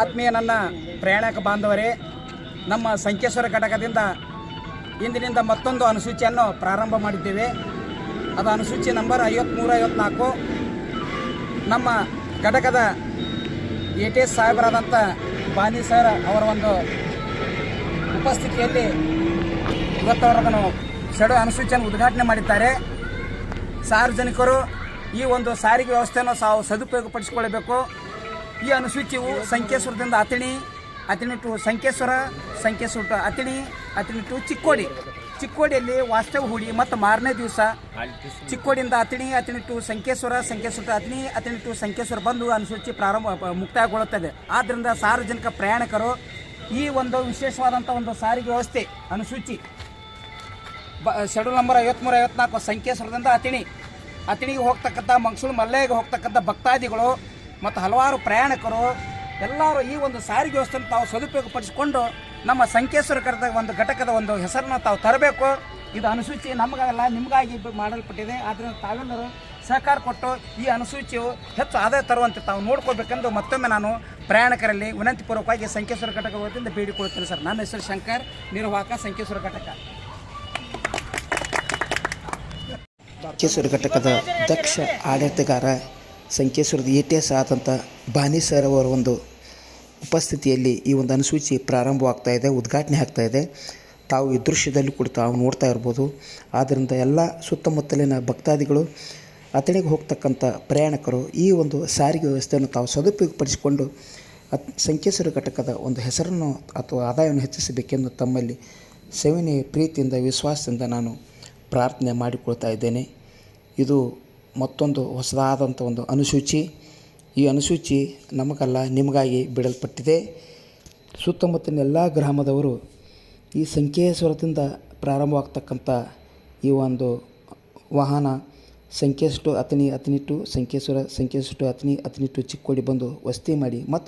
ಆತ್ಮೀಯ ನನ್ನ ಪ್ರಯಾಣಿಕ ಬಾಂಧವರೇ, ನಮ್ಮ ಸಂಕೇಶ್ವರ ಘಟಕದಿಂದ ಇಂದಿನಿಂದ ಮತ್ತೊಂದು ಅನುಸೂಚಿಯನ್ನು ಪ್ರಾರಂಭ ಮಾಡಿದ್ದೇವೆ. ಅದು ಅನುಸೂಚಿ ನಂಬರ್ ಐವತ್ತ್ಮೂರು ಐವತ್ನಾಲ್ಕು. ನಮ್ಮ ಘಟಕದ ಎ ಟಿ ಎಸ್ ಸಾಹೇಬರಾದಂಥ ಬಾನಿ ಸರ್ ಅವರ ಒಂದು ಉಪಸ್ಥಿತಿಯಲ್ಲಿ ಇವತ್ತವರದನ್ನು ಸೆಡು ಅನುಸೂಚಿಯನ್ನು ಉದ್ಘಾಟನೆ ಮಾಡಿದ್ದಾರೆ. ಸಾರ್ವಜನಿಕರು ಈ ಒಂದು ಸಾರಿಗೆ ವ್ಯವಸ್ಥೆಯನ್ನು ಸಾವು ಸದುಪಯೋಗಪಡಿಸಿಕೊಳ್ಳಬೇಕು. ಈ ಅನುಸೂಚಿಯು ಸಂಕೇಶ್ವರದಿಂದ Athani Athani to Sankeshwar Sankeshwar to Athani Athani to Chikkodi. ಚಿಕ್ಕೋಡಿಯಲ್ಲಿ ವಾಸ್ತವ ಹೂಡಿ ಮತ್ತು ಮಾರನೇ ದಿವಸ ಚಿಕ್ಕೋಡಿಯಿಂದ Athani Athani to Sankeshwar Sankeshwar to Athani Athani to Sankeshwar ಬಂದು ಅನುಸೂಚಿ ಪ್ರಾರಂಭ ಮುಕ್ತಾಯಗೊಳ್ಳುತ್ತದೆ. ಆದ್ದರಿಂದ ಸಾರ್ವಜನಿಕ ಪ್ರಯಾಣಿಕರು ಈ ಒಂದು ವಿಶೇಷವಾದಂಥ ಒಂದು ಸಾರಿಗೆ ವ್ಯವಸ್ಥೆ ಅನುಸೂಚಿ. ಬ, ಶೆಡ್ಯೂಲ್ ನಂಬರ್ ಐವತ್ಮೂರು, ಐವತ್ನಾಲ್ಕು ಸಂಕೇಶ್ವರದಿಂದ ಅತಿಣಿ ಅತಿಣಿಗೆ ಹೋಗ್ತಕ್ಕಂಥ ಮಂಗ್ಸೂರು, ಮಲ್ಲೆಗೆ ಹೋಗ್ತಕ್ಕಂಥ ಭಕ್ತಾದಿಗಳು ಮತ್ತು ಹಲವಾರು ಪ್ರಯಾಣಿಕರು ಎಲ್ಲರೂ ಈ ಒಂದು ಸಾರಿಗೆ ವ್ಯವಸ್ಥೆಯನ್ನು ತಾವು ಸದುಪಯೋಗಪಡಿಸಿಕೊಂಡು ನಮ್ಮ ಸಂಕೇಶ್ವರ ಕರೆದ ಒಂದು ಘಟಕದ ಒಂದು ಹೆಸರನ್ನು ತಾವು ತರಬೇಕು. ಇದು ಅನುಸೂಚಿ ನಮಗಲ್ಲ, ನಿಮಗಾಗಿ ಮಾಡಲ್ಪಟ್ಟಿದೆ. ಆದ್ದರಿಂದ ತಾವೆಲ್ಲರೂ ಸಹಕಾರ ಕೊಟ್ಟು ಈ ಅನುಸೂಚಿಯು ಹೆಚ್ಚು ಆದಾಯ ತರುವಂತೆ ತಾವು ನೋಡ್ಕೋಬೇಕೆಂದು ಮತ್ತೊಮ್ಮೆ ನಾನು ಪ್ರಯಾಣಿಕರಲ್ಲಿ ವಿನಂತಿಪೂರ್ವಕವಾಗಿ ಸಂಕೇಶ್ವರ ಘಟಕ ವತಿಯಿಂದ ಬೇಡಿಕೊಳ್ಳುತ್ತೇನೆ ಸರ್. ನನ್ನ ಹೆಸರು ಶಂಕರ್, ನಿರ್ವಾಹಕ ಸಂಕೇಶ್ವರ ಘಟಕ. ಸಂಕೇಶ್ವರ ಘಟಕದ ದಕ್ಷ ಆಡಳಿತಗಾರ ಸಂಕೇಶ್ವರದ ಎಸ್ ಆದಂಥ ಬಾನಿ ಸರ್ ಅವರ ಒಂದು ಉಪಸ್ಥಿತಿಯಲ್ಲಿ ಈ ಒಂದು ಅನುಸೂಚಿ ಪ್ರಾರಂಭವಾಗ್ತಾ ಇದೆ, ಉದ್ಘಾಟನೆ ಆಗ್ತಾ ಇದೆ. ತಾವು ಈ ದೃಶ್ಯದಲ್ಲಿ ಕೂಡ ತಾವು ನೋಡ್ತಾ ಇರ್ಬೋದು. ಆದ್ದರಿಂದ ಎಲ್ಲ ಸುತ್ತಮುತ್ತಲಿನ ಭಕ್ತಾದಿಗಳು ಅತಣಿಗೆ ಹೋಗ್ತಕ್ಕಂಥ ಪ್ರಯಾಣಿಕರು ಈ ಒಂದು ಸಾರಿಗೆ ವ್ಯವಸ್ಥೆಯನ್ನು ತಾವು ಸದುಪಯೋಗಪಡಿಸಿಕೊಂಡು ಅತ್ ಸಂಕೇಶ್ವರ ಘಟಕದ ಒಂದು ಹೆಸರನ್ನು ಅಥವಾ ಆದಾಯವನ್ನು ಹೆಚ್ಚಿಸಬೇಕೆಂದು ತಮ್ಮಲ್ಲಿ ಸೇವನೆ ಪ್ರೀತಿಯಿಂದ, ವಿಶ್ವಾಸದಿಂದ ನಾನು ಪ್ರಾರ್ಥನೆ ಮಾಡಿಕೊಳ್ತಾ ಇದ್ದೇನೆ. ಇದು ಮತ್ತೊಂದು ಹೊಸದಾದಂಥ ಒಂದು ಅನುಸೂಚಿ. ಈ ಅನುಸೂಚಿ ನಮಗಲ್ಲ, ನಿಮಗಾಗಿ ಬಿಡಲ್ಪಟ್ಟಿದೆ. ಸುತ್ತಮುತ್ತಲಿನ ಎಲ್ಲ ಗ್ರಾಮದವರು ಈ ಸಂಕೇಶ್ವರದಿಂದ ಪ್ರಾರಂಭವಾಗ್ತಕ್ಕಂಥ ಈ ಒಂದು ವಾಹನ ಸಂಖ್ಯೆಷ್ಟು ಅತನಿ ಅತನಿ ಟು ಸಂಕೇಶ್ವರ ಸಂಕೇಶ್ ಟು ಅತನಿ ಚಿಕ್ಕೋಡಿ ಬಂದು ವಸತಿ ಮಾಡಿ, ಮತ್ತು